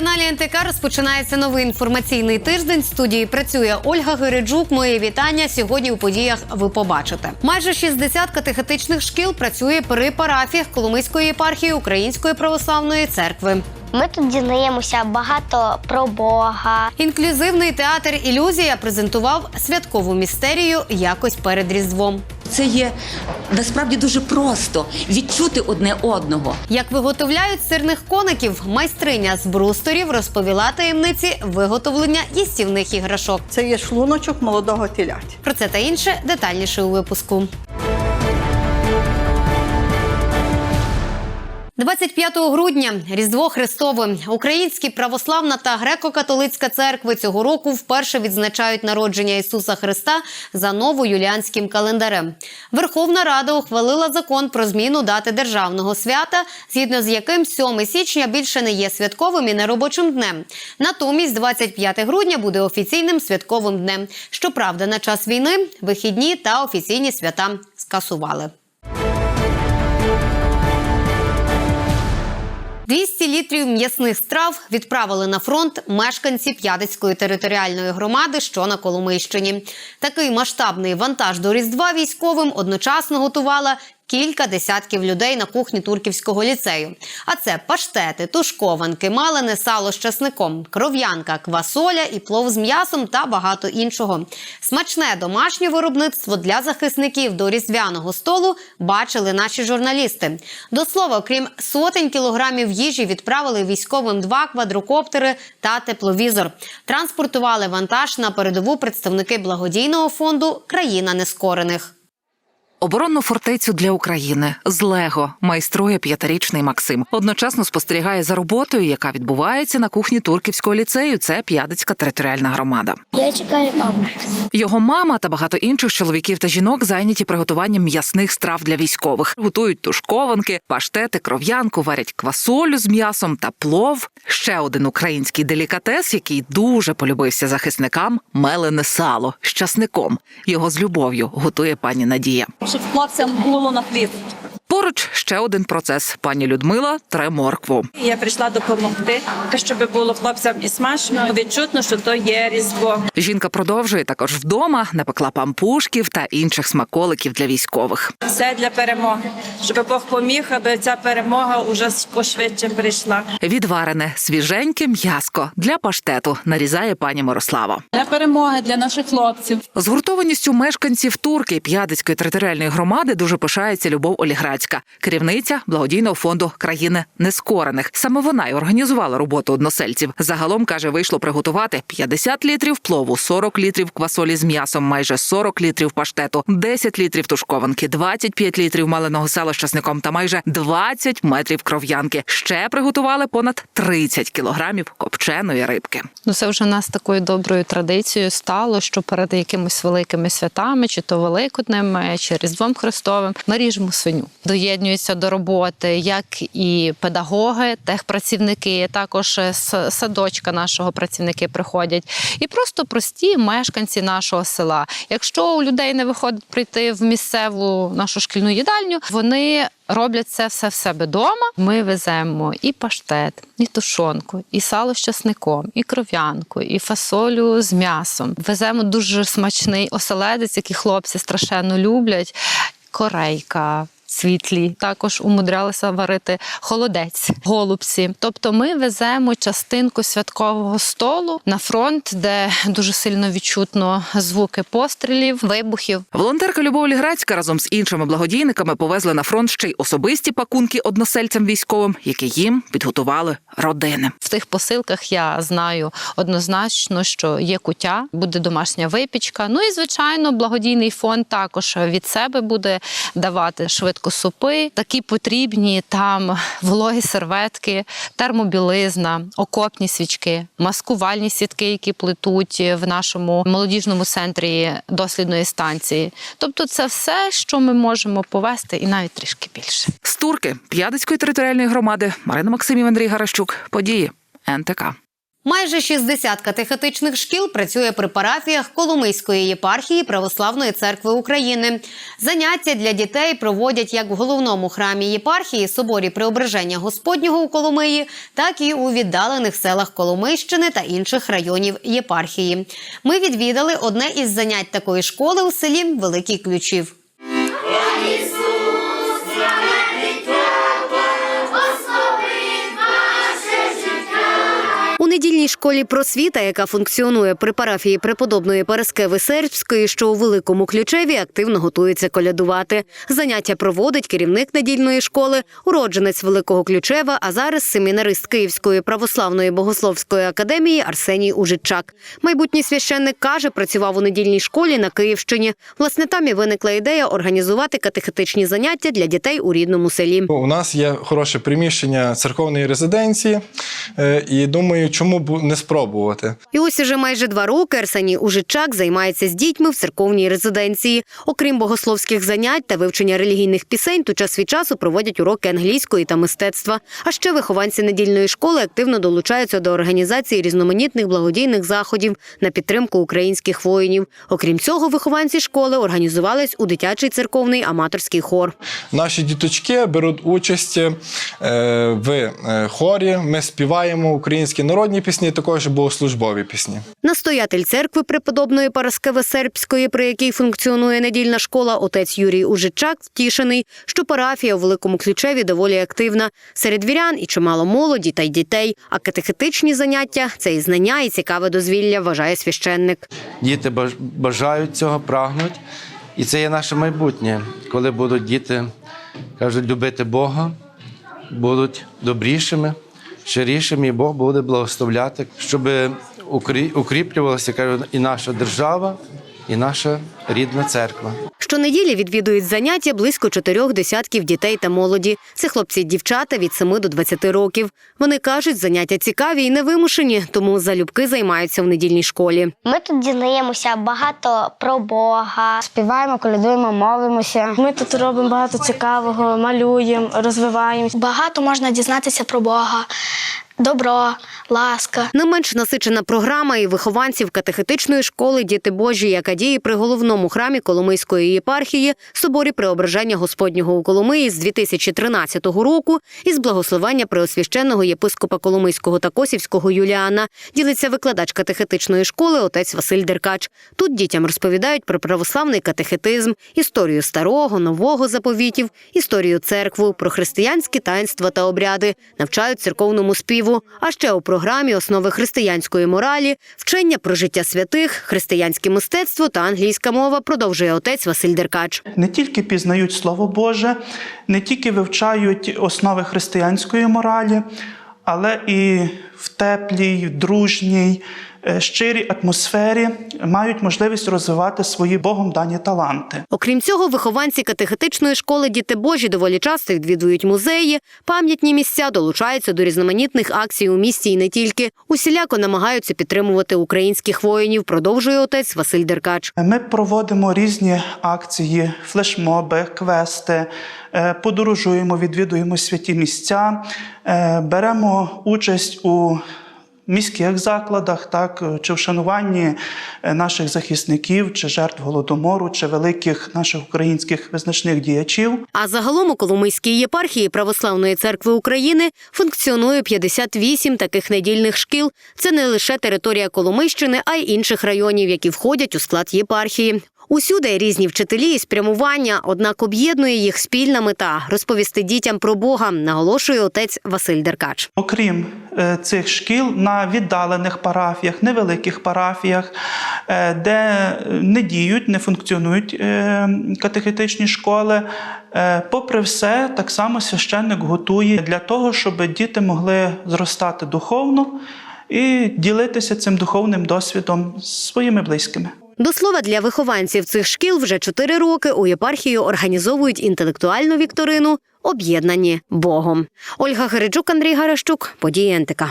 телеканалі НТК розпочинається новий інформаційний тиждень. В студії працює Ольга Гириджук. Моє вітання сьогодні у подіях. Ви побачите. Майже 60 катехетичних шкіл працює при парафіях Коломийської єпархії Української православної церкви. Ми тут дізнаємося багато про Бога. Інклюзивний театр Ілюзія презентував святкову містерію якось перед Різдвом. Це є насправді дуже просто відчути одне одного. Як виготовляють сирних коників, майстриня з брусторів розповіла таємниці виготовлення їстівних іграшок. Це є шлуночок молодого теляті. Про це та інше детальніше у випуску. 25 грудня Різдво Христове. Українські православна та греко-католицька церкви цього року вперше відзначають народження Ісуса Христа за новоюліанським календарем. Верховна Рада ухвалила закон про зміну дати державного свята, згідно з яким 7 січня більше не є святковим і неробочим днем. Натомість 25 грудня буде офіційним святковим днем. Щоправда, на час війни вихідні та офіційні свята скасували. 200 літрів м'ясних страв відправили на фронт мешканці п'ятицької територіальної громади, що на Коломийщині. Такий масштабний вантаж до Різдва військовим одночасно готувала кілька десятків людей на кухні Турківського ліцею. А це паштети, тушкованки, малене сало з часником, кров'янка, квасоля і плов з м'ясом та багато іншого. Смачне домашнє виробництво для захисників до різдвяного столу бачили наші журналісти. До слова, окрім сотень кілограмів їжі, відправили військовим два квадрокоптери та тепловізор. Транспортували вантаж на передову представники благодійного фонду Країна нескорених. Оборонну фортецю для України з Лего майструє п'ятирічний Максим. Одночасно спостерігає за роботою, яка відбувається на кухні Турківського ліцею. Це П'ядицька територіальна громада. Я чекаю маму. Його мама та багато інших чоловіків та жінок зайняті приготуванням м'ясних страв для військових. Готують тушкованки, паштети, кров'янку, варять квасолю з м'ясом та плов. Ще один український делікатес, який дуже полюбився захисникам мелене сало з часником. Його з любов'ю готує пані Надія. Щоб хлопцям було на хліб. Ще один процес. Пані Людмила тре моркву. Я прийшла допомогти, щоб було хлопцям і смачно, відчутно, що то є різдво. Жінка продовжує також вдома, напекла пампушків та інших смаколиків для військових. Все для перемоги, щоб Бог поміг, аби ця перемога уже пошвидше прийшла. Відварене свіженьке м'яско для паштету нарізає пані Мирослава. Для перемоги для наших хлопців. Згуртованістю мешканців турки П'ядицької територіальної громади дуже пишається Любов Оліграцька, керівниця благодійного фонду країни нескорених. Саме вона й організувала роботу односельців. Загалом каже, вийшло приготувати 50 літрів плову, 40 літрів квасолі з м'ясом, майже 40 літрів паштету, 10 літрів тушкованки, 25 літрів маленого сала з часником та майже 20 метрів кров'янки. Ще приготували понад 30 кілограмів копченої рибки. Ну, це вже у нас такою доброю традицією стало, що перед якимись великими святами, чи то Великоднем, чи Різдвом Христовим, ми ріжемо свиню. Доєднуються до роботи як і педагоги, техпрацівники, також з садочка нашого працівники приходять, і просто прості мешканці нашого села. Якщо у людей не виходить прийти в місцеву нашу шкільну їдальню, вони роблять це все в себе вдома. Ми веземо і паштет, і тушонку, і сало з часником, і кров'янку, і фасолю з м'ясом. Веземо дуже смачний оселедець, який хлопці страшенно люблять. Корейка. Світлі також умудрялися варити холодець, голубці. Тобто, ми веземо частинку святкового столу на фронт, де дуже сильно відчутно звуки пострілів, вибухів. Волонтерка Любов Ліграцька разом з іншими благодійниками повезли на фронт ще й особисті пакунки односельцям військовим, які їм підготували родини. В тих посилках я знаю однозначно, що є куття, буде домашня випічка. Ну і звичайно, благодійний фонд також від себе буде давати швидко супи. Такі потрібні там вологі серветки, термобілизна, окопні свічки, маскувальні сітки, які плетуть в нашому молодіжному центрі дослідної станції. Тобто, це все, що ми можемо повести, і навіть трішки більше. З турки П'ядицької територіальної громади Марина Максимів, Андрій Гаращук. Події НТК. Майже 60 катехетичних шкіл працює при парафіях Коломийської єпархії Православної церкви України. Заняття для дітей проводять як в головному храмі єпархії соборі Преображення Господнього у Коломиї, так і у віддалених селах Коломийщини та інших районів єпархії. Ми відвідали одне із занять такої школи у селі Великий Ключів. Недільній школі просвіта, яка функціонує при парафії преподобної Параскеви Сербської, що у великому ключеві активно готується колядувати. Заняття проводить керівник недільної школи, уродженець Великого Ключева, а зараз семінарист Київської православної богословської академії Арсеній Ужичак. Майбутній священник каже, працював у недільній школі на Київщині. Власне, там і виникла ідея організувати катехетичні заняття для дітей у рідному селі. У нас є хороше приміщення церковної резиденції, е, і думаю, чому б не спробувати. І ось уже майже два роки Арсеній Ужичак займається з дітьми в церковній резиденції. Окрім богословських занять та вивчення релігійних пісень, тут час від часу проводять уроки англійської та мистецтва. А ще вихованці недільної школи активно долучаються до організації різноманітних благодійних заходів на підтримку українських воїнів. Окрім цього, вихованці школи організувались у дитячий церковний аматорський хор. Наші діточки беруть участь е, в е, хорі. Ми співаємо українські народні пісні, також богослужбові пісні. Настоятель церкви преподобної Параскеви Сербської, при якій функціонує недільна школа, отець Юрій Ужичак, втішений, що парафія у Великому Ключеві доволі активна. Серед вірян і чимало молоді та й дітей. А катехетичні заняття це і знання, і цікаве дозвілля, вважає священник. Діти баж- бажають цього, прагнуть. І це є наше майбутнє, коли будуть діти, кажуть, любити Бога, будуть добрішими, щирішими, мій Бог буде благословляти, щоб укрі- укріплювалася і наша держава, і наша рідна церква. Щонеділі відвідують заняття близько чотирьох десятків дітей та молоді. Це хлопці й дівчата від 7 до 20 років. Вони кажуть, заняття цікаві і невимушені, тому залюбки займаються в недільній школі. Ми тут дізнаємося багато про Бога. Співаємо, колядуємо, молимося. Ми тут робимо багато цікавого, малюємо, розвиваємося. Багато можна дізнатися про Бога, добро, ласка. Не менш насичена програма і вихованців катехетичної школи Діти Божі, яка діє при головному храмі Коломийської єпархії соборі Преображення Господнього у Коломиї з 2013 року із благословення преосвященного єпископа Коломийського та Косівського Юліана. Ділиться викладач катехетичної школи отець Василь Деркач. Тут дітям розповідають про православний катехетизм, історію старого, нового заповітів, історію церкву, про християнські таїнства та обряди, навчають церковному співу. А ще у програмі основи християнської моралі, вчення про життя святих, християнське мистецтво та англійська мова, продовжує отець Василь Деркач. не тільки пізнають Слово Боже, не тільки вивчають основи християнської моралі, але і в теплій, дружній, щирій атмосфері мають можливість розвивати свої Богом дані таланти. Окрім цього, вихованці катехетичної школи Діти Божі доволі часто відвідують музеї, пам'ятні місця, долучаються до різноманітних акцій у місті і не тільки. Усіляко намагаються підтримувати українських воїнів, продовжує отець Василь Деркач. Ми проводимо різні акції, флешмоби, квести, е, подорожуємо, відвідуємо святі місця, е, беремо участь у міських закладах, так, чи вшануванні е, наших захисників, чи жертв голодомору, чи великих наших українських визначних діячів. А загалом у Коломийській єпархії Православної церкви України функціонує 58 таких недільних шкіл. Це не лише територія Коломийщини, а й інших районів, які входять у склад єпархії. Усюди різні вчителі і спрямування, однак об'єднує їх спільна мета розповісти дітям про Бога, наголошує отець Василь Деркач. Окрім е, цих шкіл, на віддалених парафіях, невеликих парафіях, е, де не діють, не функціонують е, катехетичні школи. Попри все, так само священник готує для того, щоб діти могли зростати духовно і ділитися цим духовним досвідом з своїми близькими. До слова, для вихованців цих шкіл вже чотири роки у єпархію організовують інтелектуальну вікторину Об'єднані Богом. Ольга Гереджук, Андрій Гарашчук, події НТК.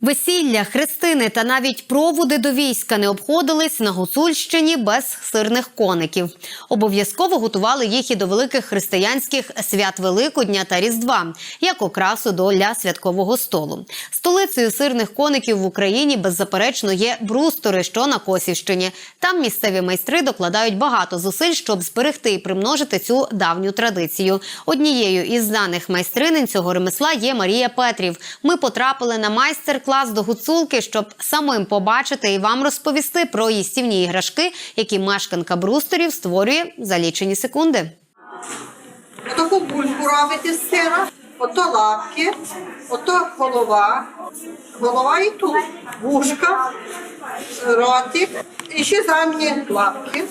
Весілля, хрестини та навіть проводи до війська не обходились на Гуцульщині без сирних коників. Обов'язково готували їх і до великих християнських свят Великодня та Різдва, як окрасу до святкового столу. Столицею сирних коників в Україні беззаперечно є Брустори, що на Косівщині. Там місцеві майстри докладають багато зусиль, щоб зберегти і примножити цю давню традицію. Однією із знаних майстринень цього ремесла є Марія Петрів. Ми потрапили на майстер-клас до гуцулки, щоб самим побачити і вам розповісти про їстівні іграшки, які мешканка брусторів створює за лічені секунди. Таку бульку робите з сира, ото лапки, ото голова, голова і тут, вушка, ротик, і ще задні лапки.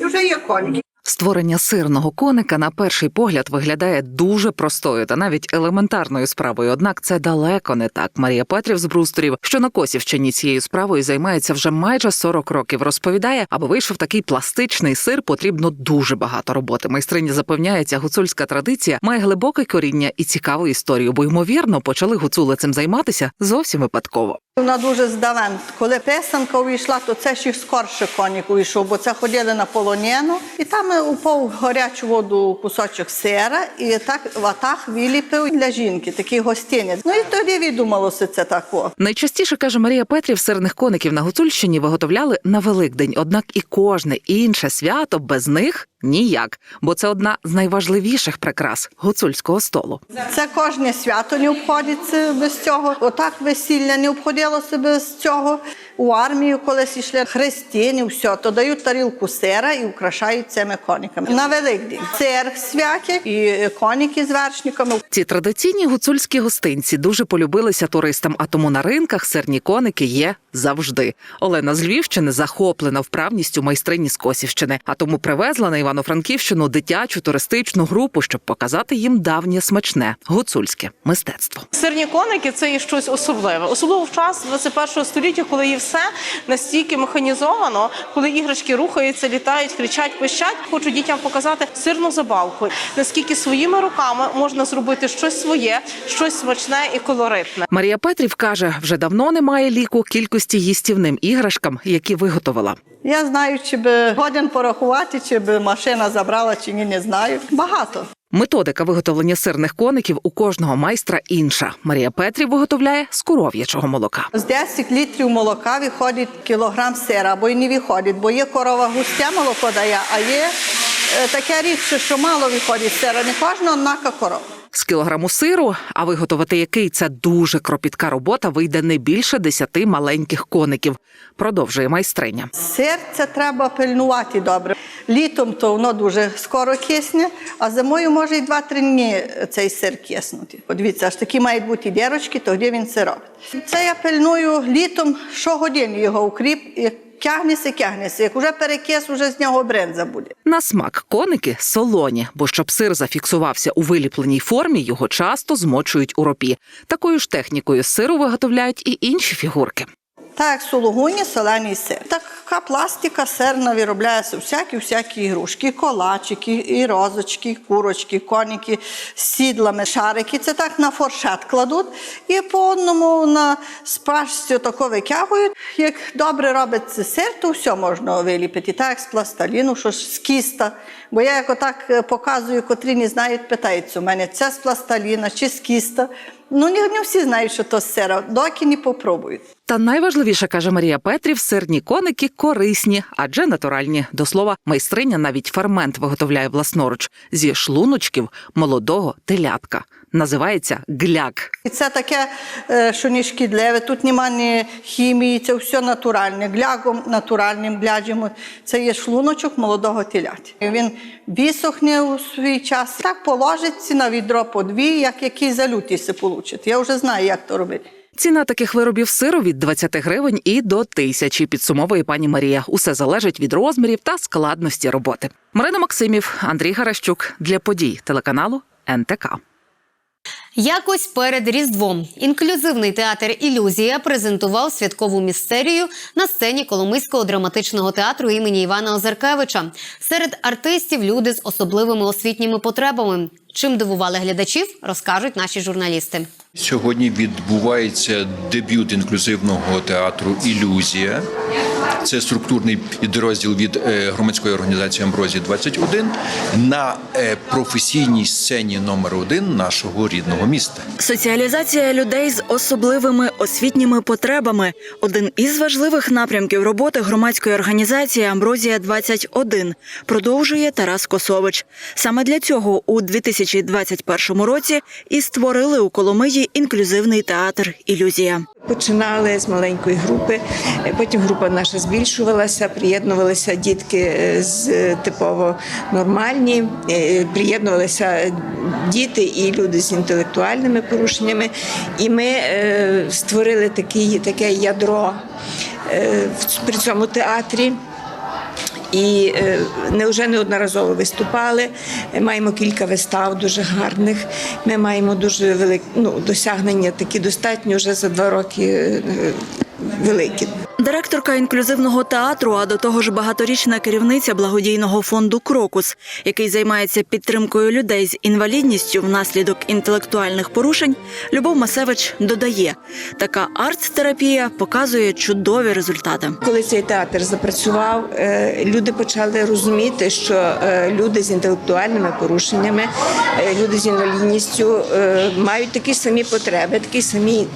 І вже є коні. Створення сирного коника на перший погляд виглядає дуже простою та навіть елементарною справою. Однак це далеко не так. Марія Петрів з Брусторів, що на Косівщині цією справою займається вже майже 40 років. Розповідає, аби вийшов такий пластичний сир, потрібно дуже багато роботи. Майстриня запевняє, ця гуцульська традиція має глибоке коріння і цікаву історію, бо ймовірно почали гуцули цим займатися зовсім випадково. Вона дуже здавен. Коли писанка увійшла, то це ще скорше конік увійшов, бо це ходили на полонєну. І там упав в гарячу воду кусочок сира, і так ватах виліпив для жінки, такий гостинець. Ну і тоді відумалося це тако. Найчастіше каже Марія Петрів, сирних коників на Гуцульщині виготовляли на Великдень. Однак і кожне інше свято без них ніяк, бо це одна з найважливіших прикрас гуцульського столу. Це кожне свято не обходиться без цього. Отак весілля не обходилося без цього. У армію колись йшли хрестини, все, то дають тарілку сира і украшають цими кониками. На Великдень сир святять і коніки з вершниками. Ці традиційні гуцульські гостинці дуже полюбилися туристам, а тому на ринках сирні коники є завжди. Олена з Львівщини захоплена вправністю майстрині з Косівщини, а тому привезла на Івано-Франківщину дитячу туристичну групу, щоб показати їм давнє смачне гуцульське мистецтво. Сирні коники це є щось особливе, особливо в час 21 століття, коли є все настільки механізовано, коли іграшки рухаються, літають, кричать, пищать. Хочу дітям показати сирну забавку, наскільки своїми руками можна зробити щось своє, щось смачне і колоритне. Марія Петрів каже, вже давно немає ліку кількості їстівним іграшкам, які виготовила. Я знаю, чи би годин порахувати, чи би машина забрала, чи ні, не знаю. Багато. Методика виготовлення сирних коників у кожного майстра інша. Марія Петрів виготовляє з коров'ячого молока. З 10 літрів молока виходить кілограм сира, або й не виходить, бо є корова густе молоко дає, а є е, таке рідше, що мало виходить сира. Не кожна однака корова. З кілограму сиру, а виготовити який це дуже кропітка робота, вийде не більше десяти маленьких коників. Продовжує майстриня. Сир це треба пильнувати добре. Літом то воно дуже скоро кисне, а зимою може й 2-3 дні цей сир киснути. Подивіться, аж такі мають бути дірочки, тоді він це робить. Це я пильную літом щогодини його укріп. Тягнеться, тягнеться. Як уже перекис, уже з нього бренза буде. На смак коники солоні, бо щоб сир зафіксувався у виліпленій формі, його часто змочують у ропі. Такою ж технікою сиру виготовляють і інші фігурки. Так як сулугуні, солений сир. Така пластика сирна виробляється всякі-всякі ігрушки, колачики, і розочки, і курочки, коніки з сідлами, шарики. Це так на форшет кладуть і по одному на спашці тако витягують. Як добре робиться сир, то все можна виліпити. Так як з пласталіну, що ж з кіста. Бо я як отак е, показую, котрі не знають, питаються у мене, це з пласталіна чи з кіста. Ну, не, всі знають, що то сера доки не попробують. Та найважливіше каже Марія Петрів: сирні коники корисні, адже натуральні. До слова, майстриня навіть фермент виготовляє власноруч зі шлуночків молодого телятка. Називається гляк. І це таке, е, що не шкідливе. Тут нема ні хімії, це все натуральне. Глягом натуральним гляджемо. Це є шлуночок молодого телят. Він висохне у свій час. Так положиться на відро по дві, як який залютий се получить. Я вже знаю, як то робити. Ціна таких виробів сиру від 20 гривень і до тисячі. Підсумовує пані Марія. Усе залежить від розмірів та складності роботи. Марина Максимів, Андрій Гаращук для подій телеканалу НТК. Якось перед Різдвом інклюзивний театр Ілюзія презентував святкову містерію на сцені Коломийського драматичного театру імені Івана Озеркевича. Серед артистів люди з особливими освітніми потребами. Чим дивували глядачів, розкажуть наші журналісти. Сьогодні відбувається дебют інклюзивного театру Ілюзія. Це структурний підрозділ від е, громадської організації Амброзія 21 на е, професійній сцені номер один нашого рідного міста. Соціалізація людей з особливими освітніми потребами один із важливих напрямків роботи громадської організації Амброзія 21 продовжує Тарас Косович. Саме для цього у 2021 році і створили у Коломиї інклюзивний театр Ілюзія. Починали з маленької групи, потім група наша збільшувалася, приєднувалися дітки е, з е, типово нормальні, е, приєднувалися діти і люди з інтелектуальними порушеннями. І ми створили таке ядро в- цьому театрі. І е, не вже неодноразово виступали. Е, Маємо кілька вистав дуже гарних. Ми маємо дуже великі ну, досягнення, такі достатньо вже за два роки е, великі. Директорка інклюзивного театру, а до того ж багаторічна керівниця благодійного фонду Крокус, який займається підтримкою людей з інвалідністю внаслідок інтелектуальних порушень, Любов Масевич додає, така арт-терапія показує чудові результати. Коли цей театр запрацював, е, люди почали розуміти, що е, люди з інтелектуальними порушеннями, е, люди з інвалідністю мають такі самі потреби, такі самі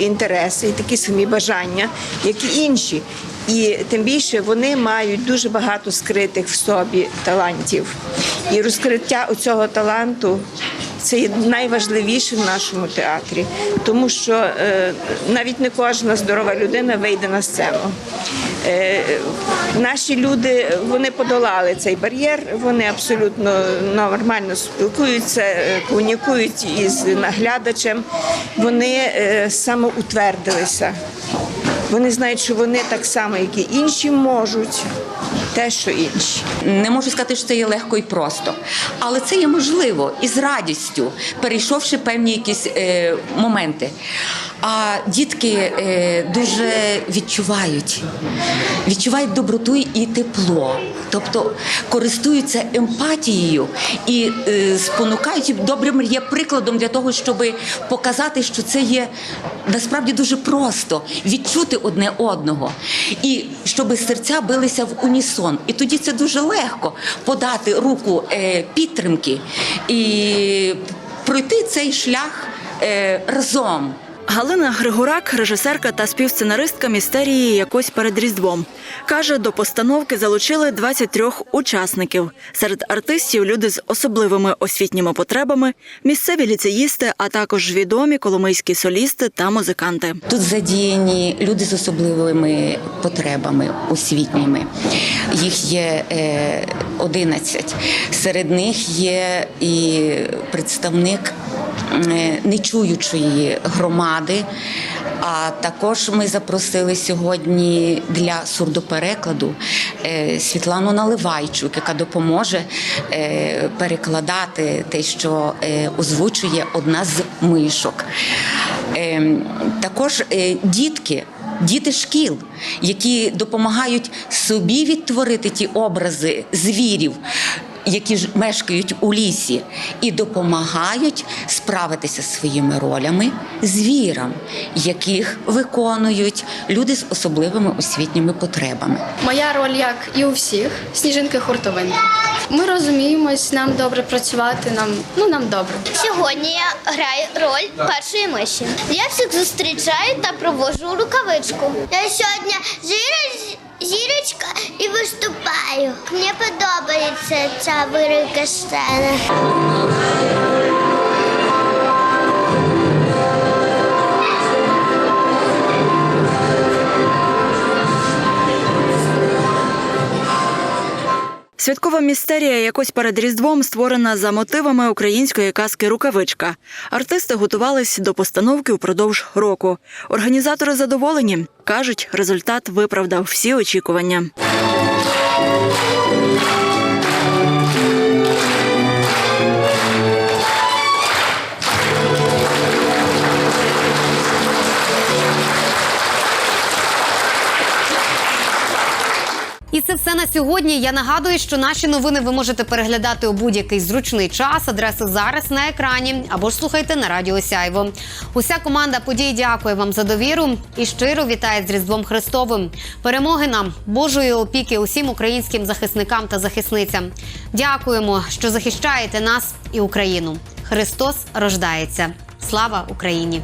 інтереси і такі самі бажання, як інші. І тим більше вони мають дуже багато скритих в собі талантів. І розкриття цього таланту це найважливіше в нашому театрі, тому що е, навіть не кожна здорова людина вийде на сцену. Е, наші люди вони подолали цей бар'єр, вони абсолютно нормально спілкуються, е, комунікують із наглядачем. Вони е, самоутвердилися. Вони знають, що вони так само, як і інші, можуть те, що інші. Не можу сказати, що це є легко і просто, але це є можливо і з радістю, перейшовши певні якісь е, моменти. А дітки е, дуже відчувають, відчувають доброту і тепло, тобто користуються емпатією і е, спонукають добрим є прикладом для того, щоб показати, що це є насправді дуже просто відчути одне одного, і щоб серця билися в унісон. І тоді це дуже легко подати руку е, підтримки і пройти цей шлях е, разом. Галина Григорак, режисерка та співсценаристка містерії якось перед Різдвом. Каже, до постановки залучили 23 учасників. Серед артистів люди з особливими освітніми потребами, місцеві ліцеїсти, а також відомі коломийські солісти та музиканти. Тут задіяні люди з особливими потребами освітніми. Їх є е, 11. Серед них є і представник е, нечуючої громади. А також ми запросили сьогодні для сурдоперекладу е, Світлану Наливайчук, яка допоможе е, перекладати те, що е, озвучує одна з мишок. Е, Також е, дітки. Діти шкіл, які допомагають собі відтворити ті образи звірів, які ж мешкають у лісі, і допомагають справитися зі своїми ролями звірам, яких виконують люди з особливими освітніми потребами. Моя роль, як і у всіх, сніжинки хуртовинки. Ми розуміємось, нам добре працювати, нам ну нам добре. Сьогодні я граю роль першої миші. Я всіх зустрічаю та провожу рукавичку. Я сьогодні зірочка і виступаю. Мені подобається ця велика сцена. Святкова містерія якось перед Різдвом створена за мотивами української казки Рукавичка. Артисти готувались до постановки впродовж року. Організатори задоволені кажуть, результат виправдав всі очікування. І це все на сьогодні. Я нагадую, що наші новини ви можете переглядати у будь-який зручний час. Адреси зараз на екрані або ж слухайте на радіо Сяйво. Уся команда подій дякує вам за довіру і щиро вітає з Різдвом Христовим. Перемоги нам, Божої опіки усім українським захисникам та захисницям. Дякуємо, що захищаєте нас і Україну. Христос рождається. Слава Україні!